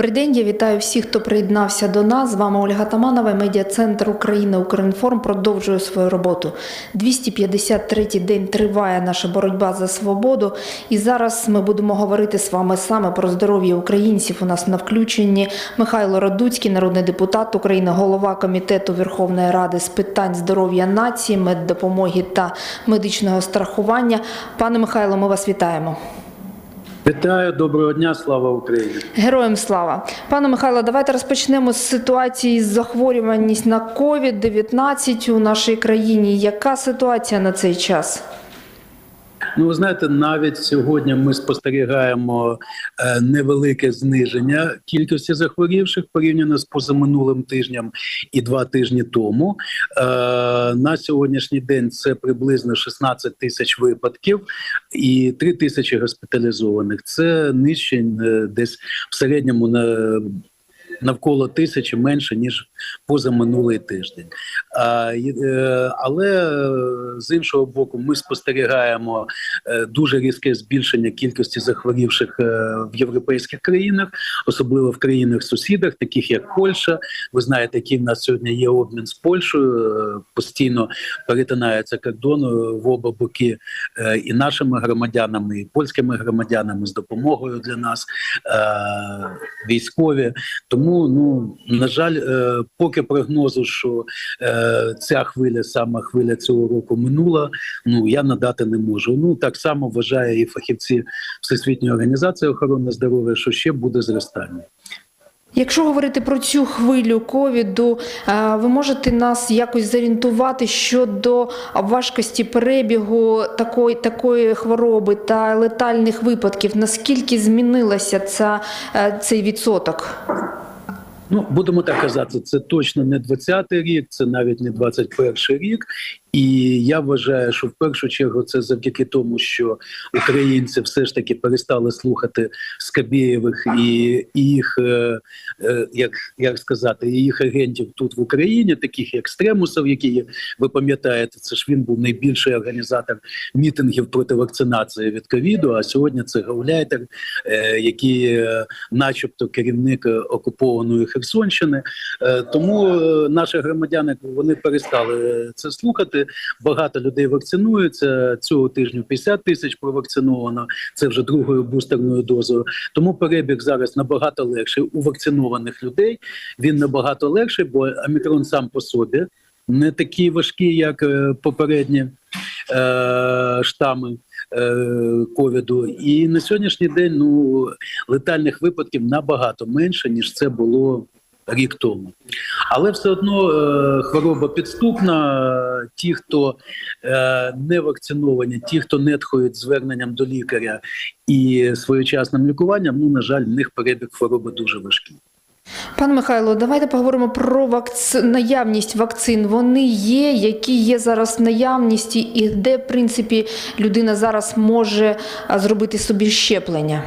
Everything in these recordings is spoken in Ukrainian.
Добрий день, я вітаю всіх, хто приєднався до нас. З вами Ольга Таманова, медіа-центр України Укрінформ продовжує свою роботу. 253-й день триває наша боротьба за свободу. І зараз ми будемо говорити з вами саме про здоров'я українців. У нас на включенні Михайло Радуцький, народний депутат України, голова комітету Верховної Ради з питань здоров'я нації, меддопомоги та медичного страхування. Пане Михайло, ми вас вітаємо. Вітаю, доброго дня, слава Україні. Героям слава, пане Михайло, давайте розпочнемо з ситуації з захворюваність на COVID-19 у нашій країні. Яка ситуація на цей час? Ну, ви знаєте, навіть сьогодні ми спостерігаємо е, невелике зниження кількості захворівших порівняно з позаминулим тижнем і два тижні тому. Е, На сьогоднішній день це приблизно 16 тисяч випадків і 3 тисячі госпіталізованих. Це нижче е, десь в середньому на навколо тисячі менше ніж позаминулий тиждень. А, е, але е, з іншого боку, ми спостерігаємо е, дуже різке збільшення кількості захворівших в європейських країнах, особливо в країнах-сусідах, таких як Польща. Ви знаєте, який в нас сьогодні є обмін з Польщею. Постійно перетинається кордон в оба боки і нашими громадянами, і польськими громадянами з допомогою для нас військові. Тому, ну на жаль, поки прогнозу, що е, ця хвиля, саме хвиля цього року минула, ну я надати не можу. Ну так само вважає і фахівці Всесвітньої організації охорони здоров'я, що ще буде зростання. Якщо говорити про цю хвилю ковіду, е, ви можете нас якось зорієнтувати щодо важкості перебігу такої, такої хвороби та летальних випадків? Наскільки змінилася ця, е, цей відсоток? Ну, будемо так казати, це точно не 20-й рік, це навіть не 21-й рік. І я вважаю, що в першу чергу це завдяки тому, що українці все ж таки перестали слухати Скабєєвих і їх, е, е, як, як сказати, їх агентів тут в Україні, таких як Стремусов, який ви пам'ятаєте, це ж він був найбільший організатор мітингів проти вакцинації від ковіду. А сьогодні це гауляйтер, е, який, начебто, керівник окупованої Херсонщини. Тому наші громадяни вони перестали це слухати. Багато людей вакцинуються цього тижня. 50 тисяч провакциновано. Це вже другою бустерною дозою. Тому перебіг зараз набагато легший у вакцинованих людей. Він набагато легший, бо омікрон сам по собі не такий важкий, як е, попередні е, штами е, ковіду. І на сьогоднішній день ну летальних випадків набагато менше ніж це було рік тому. Але все одно е, хвороба підступна. Ті, хто е, не вакциновані, ті, хто не тхають зверненням до лікаря і своєчасним лікуванням, ну на жаль, в них перебіг хвороби дуже важкий. Пане Михайло, давайте поговоримо про вакци... наявність вакцин. Вони є, які є зараз наявності, і де, в принципі, людина зараз може зробити собі щеплення.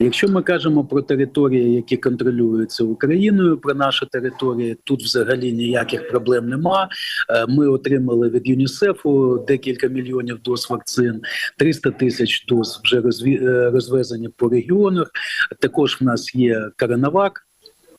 Якщо ми кажемо про території, які контролюються Україною, про наші території, тут взагалі ніяких проблем нема. Е, Ми отримали від ЮНІСЕФу декілька мільйонів доз вакцин, 300 тисяч доз вже е, розвезені по регіонах. Також в нас є Коронавак.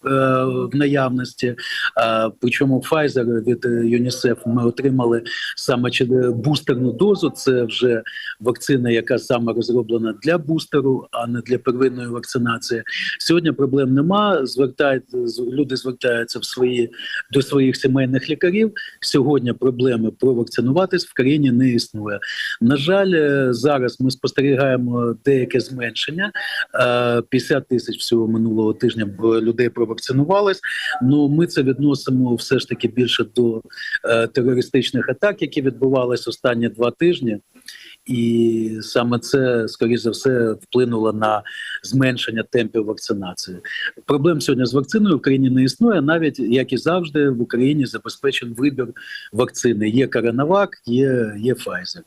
Е, В наявності, Е, причому Pfizer від ЮНІСЕФ ми отримали саме е, бустерну дозу. Це вже вакцина, яка саме розроблена для бустеру, а не для первинної вакцинації. Сьогодні проблем нема. Звертають люди звертаються в свої до своїх сімейних лікарів. Сьогодні проблеми провакцинуватись в країні не існує. На жаль, е, зараз ми спостерігаємо деяке зменшення. Е, 50 тисяч всього минулого тижня людей провакцинувались. Ну ми це відносимо все ж таки більше до е, терористичних атак, які відбувалися останні два тижні. І саме це, скоріш за все, вплинуло на зменшення темпів вакцинації. Проблем сьогодні з вакциною в Україні не існує. Навіть як і завжди, в Україні забезпечен вибір вакцини. Є Коронавак, є, є Pfizer.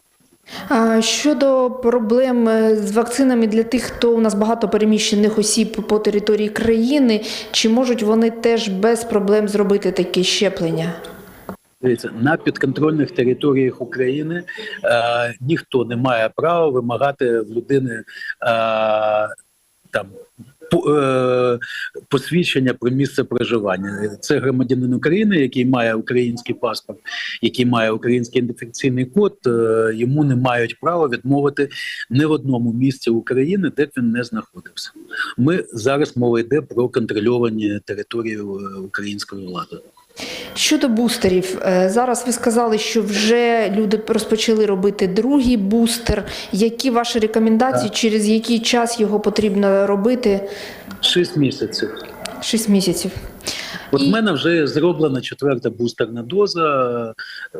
Щодо проблем е, з вакцинами для тих, хто у нас багато переміщених осіб по території країни, чи можуть вони теж без проблем зробити такі щеплення? На підконтрольних територіях України е, ніхто не має права вимагати в людини е, там. Е, Посвідчення про місце проживання це громадянин України, який має український паспорт, який має український ідентифікаційний код. е, Йому не мають права відмовити не в одному місці України, де б він не знаходився. Ми зараз мова йде про контрольовані території е, української влади. Щодо бустерів, е, зараз ви сказали, що вже люди розпочали робити другий бустер. Які ваші рекомендації, через який час його потрібно робити? Шість місяців. Шість місяців. От в І- мене вже зроблена четверта бустерна доза. Е,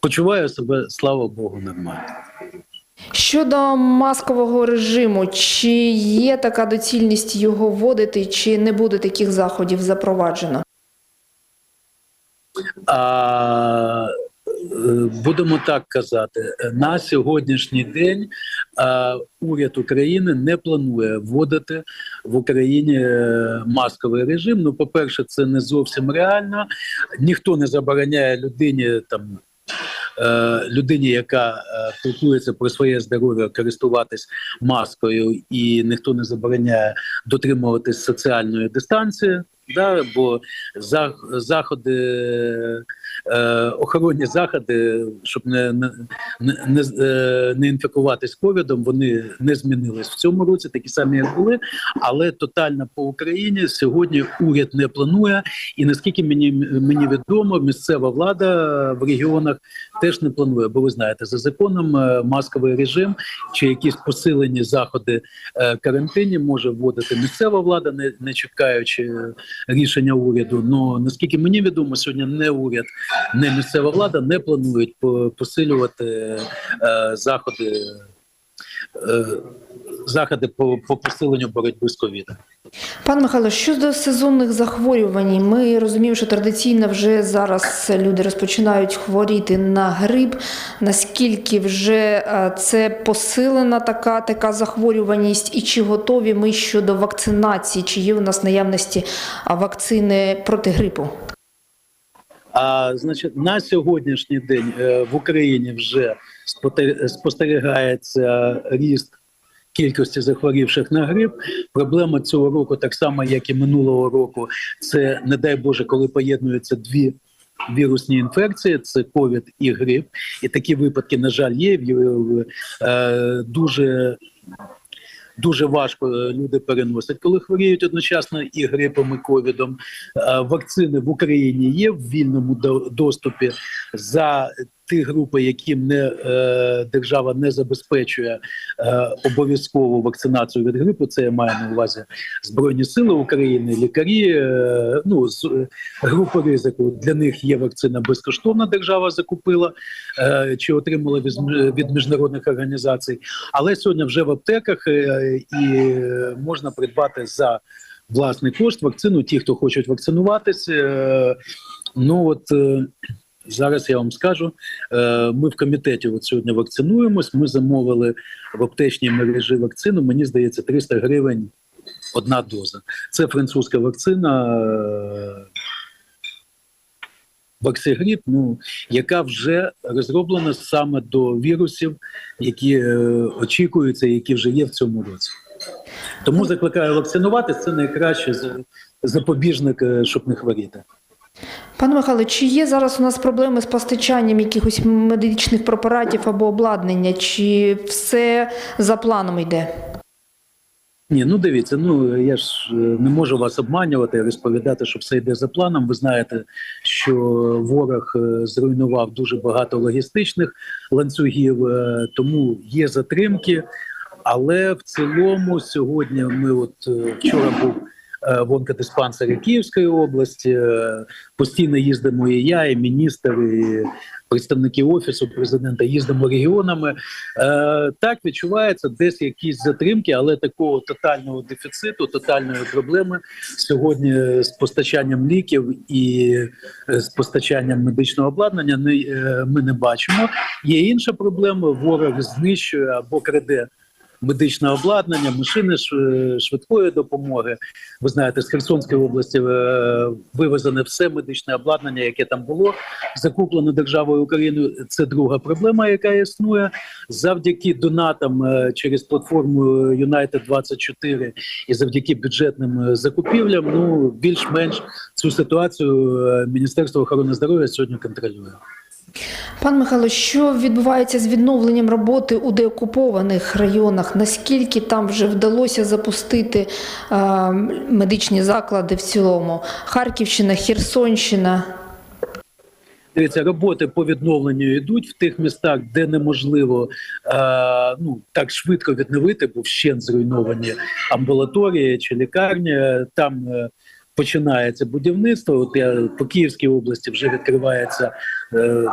Почуваю себе, слава Богу, нормально. Щодо маскового режиму, чи є така доцільність його вводити, чи не буде таких заходів запроваджено? А, е, будемо так казати, на сьогоднішній день уряд України не планує вводити в Україні е, масковий режим. Ну, по-перше, це не зовсім реально. Ніхто не забороняє людині там. е, Людині, яка піклується про своє здоров'я, користуватись маскою, і ніхто не забороняє дотримуватись соціальної дистанції, да, бо за, заходи, е, охоронні заходи, щоб не, не, не, не, е, інфікуватись ковідом, вони не змінились в цьому році, такі самі як були. Але тотально по Україні сьогодні уряд не планує. І наскільки мені мені відомо, місцева влада в регіонах теж не планує. Бо ви знаєте, за законом е, масковий режим чи якісь посилені заходи е, карантині може вводити місцева влада, не, не чекаючи рішення уряду. Ну наскільки мені відомо, сьогодні не уряд, не місцева влада не планують по- посилювати е, заходи. е, Заходи по, по посиленню боротьби з ковідом. Пане Михайло, щодо сезонних захворювань, ми розуміємо, що традиційно вже зараз люди розпочинають хворіти на грип. Наскільки вже е, це посилена така, така захворюваність, і чи готові ми щодо вакцинації, чи є у нас наявності вакцини проти грипу? А значить, на сьогоднішній день е, в Україні вже спостерігається ріст кількості захворівших на грип. Проблема цього року, так само як і минулого року, це не дай Боже, коли поєднуються дві. Вірусні інфекції це ковід і грип, і такі випадки, на жаль, є. В- е, Дуже дуже важко е, люди переносять, коли хворіють одночасно і грипом, і ковідом. Е, Вакцини в Україні є в вільному до- доступі за ті групи, яким не е, держава не забезпечує е, обов'язкову вакцинацію від грипу. Це я маю на увазі збройні сили України, лікарі. Е, ну з групи ризику для них є вакцина безкоштовна. Держава закупила чи отримала від, міжнародних організацій. Але сьогодні вже в аптеках і можна придбати за власний кошт вакцину. Ті, хто хочуть вакцинуватися. Е, ну от. Зараз я вам скажу, е, ми в комітеті от сьогодні вакцинуємось. Ми замовили в аптечній мережі вакцину. Мені здається, 300 гривень одна доза. Це французька вакцина е, Ваксигріп, ну яка вже розроблена саме до вірусів, які е, очікуються, які вже є в цьому році. Тому закликаю вакцинуватися. Це найкраще запобіжник, е, щоб не хворіти. Пане Михайло, чи є зараз у нас проблеми з постачанням якихось медичних препаратів або обладнання, чи все за планом йде? Ні, ну дивіться, ну я ж е, не можу вас обманювати, розповідати, що все йде за планом. Ви знаєте, що ворог е, зруйнував дуже багато логістичних ланцюгів, е, тому є затримки. Але в цілому сьогодні ми, от вчора був в онкодиспансері Київської області. е, Постійно їздимо і я, і міністр, і представники офісу президента їздимо регіонами. Е, так відчувається десь якісь затримки, але такого тотального дефіциту, тотальної проблеми сьогодні з постачанням ліків і е, з постачанням медичного обладнання е, ми не бачимо. Є інша проблема: ворог знищує або краде медичне обладнання, машини швидкої допомоги. Ви знаєте, з Херсонської області е, вивезене все медичне обладнання, яке там було, закуплено державою України. Це друга проблема, яка існує. Завдяки донатам е, через платформу United 24 і завдяки бюджетним е, закупівлям. Ну більш-менш цю ситуацію е, Міністерство охорони здоров'я сьогодні контролює. Пан Михайло, що відбувається з відновленням роботи у деокупованих районах? Наскільки там вже вдалося запустити е, медичні заклади в цілому? Харківщина, Херсонщина. Дивіться, роботи по відновленню йдуть в тих містах, де неможливо е, ну так швидко відновити, бо вщент зруйновані амбулаторії чи лікарні. Там е, починається будівництво. От я по Київській області вже відкривається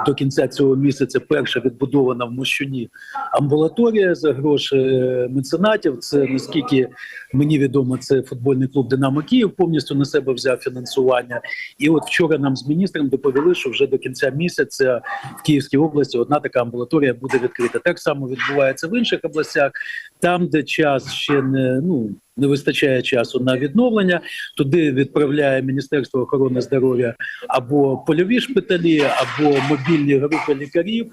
до кінця цього місяця. Перша відбудована в Мощуні амбулаторія за гроші е, меценатів. Це наскільки мені відомо, це футбольний клуб Динамо Київ повністю на себе взяв фінансування. І от вчора нам з міністром доповіли, що вже до кінця місяця в Київській області одна така амбулаторія буде відкрита. Так само відбувається в інших областях, там, де час ще не ну. Не вистачає часу на відновлення. Туди відправляє Міністерство охорони здоров'я або польові шпиталі, або мобільні групи лікарів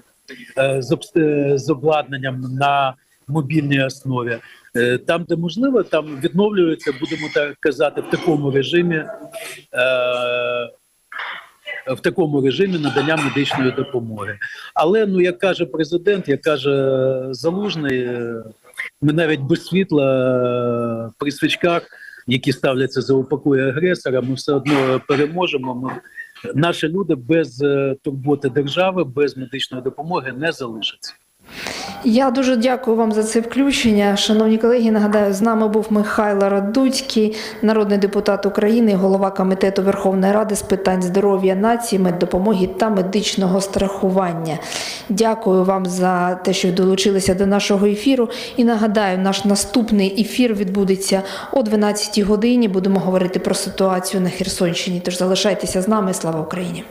е, е, з обладнанням на мобільній основі. Е, Там, де можливо, там відновлюється, будемо так казати, в такому режимі. В такому режимі надання медичної допомоги. Але ну як каже президент, як каже Залужний, ми навіть без світла е, при свічках, які ставляться за упокою агресора, ми все одно переможемо. Ми, наші люди без е, турботи держави, без медичної допомоги не залишаться. Я дуже дякую вам за це включення. Шановні колеги, нагадаю, з нами був Михайло Радуцький, народний депутат України, голова комітету Верховної Ради з питань здоров'я нації, меддопомоги та медичного страхування. Дякую вам за те, що долучилися до нашого ефіру. І нагадаю, наш наступний ефір відбудеться о 12 годині. Будемо говорити про ситуацію на Херсонщині. Тож залишайтеся з нами. Слава Україні!